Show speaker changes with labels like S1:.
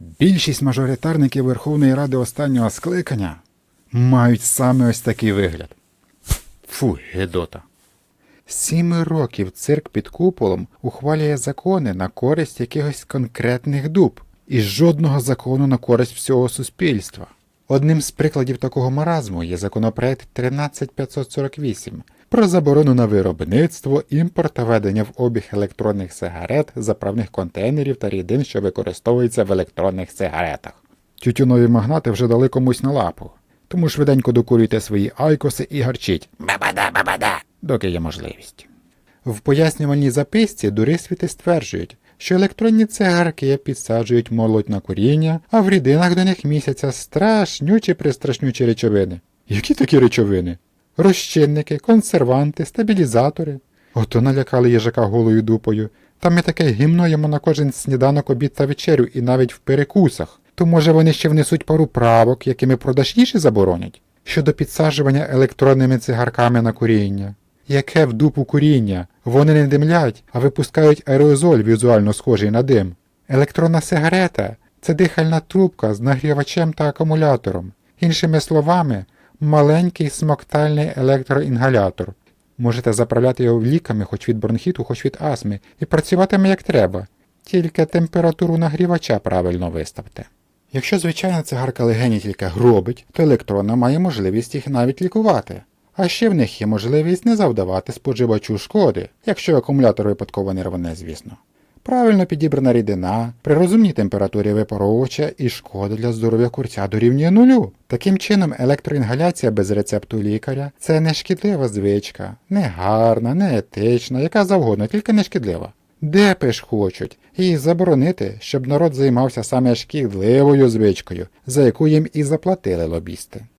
S1: Більшість мажоритарників Верховної Ради останнього скликання мають саме ось такий вигляд. Фу, гедота. Сім років цирк під куполом ухвалює закони на користь якихось конкретних дуб і жодного закону на користь всього суспільства. Одним з прикладів такого маразму є законопроект 13548 про заборону на виробництво, імпорт та ведення в обіг електронних сигарет, заправних контейнерів та рідин, що використовуються в електронних сигаретах. Тютюнові магнати вже дали комусь на лапу, тому швиденько докурюйте свої айкоси і гарчіть. Бабада, бабада, доки є можливість. В пояснювальній записці дурисвіти стверджують, що електронні цигарки підсаджують молодь на куріння, а в рідинах до них місяця страшнючі пристрашнючі речовини. Які такі речовини? Розчинники, консерванти, стабілізатори. Ото налякали їжака голою дупою. Там ми таке гімно йому на кожен сніданок, обід та вечерю, і навіть в перекусах. То може вони ще внесуть пару правок, якими продажніші заборонять? Щодо підсаджування електронними цигарками на куріння. Яке в дупу куріння? Вони не димлять, а випускають аерозоль візуально схожий на дим. Електронна сигарета це дихальна трубка з нагрівачем та акумулятором. Іншими словами, маленький смоктальний електроінгалятор. Можете заправляти його ліками хоч від бронхіту, хоч від астми, і працюватиме як треба. Тільки температуру нагрівача правильно виставте. Якщо звичайна цигарка легені тільки гробить, то електронна має можливість їх навіть лікувати. А ще в них є можливість не завдавати споживачу шкоди, якщо акумулятор випадково не рване, звісно. Правильно підібрана рідина, при розумній температурі випаровувача і шкода для здоров'я курця дорівнює нулю. Таким чином, електроінгаляція без рецепту лікаря це не шкідлива звичка, не гарна, не етична, яка завгодно, тільки не шкідлива. Депи ж хочуть її заборонити, щоб народ займався саме шкідливою звичкою, за яку їм і заплатили лобісти.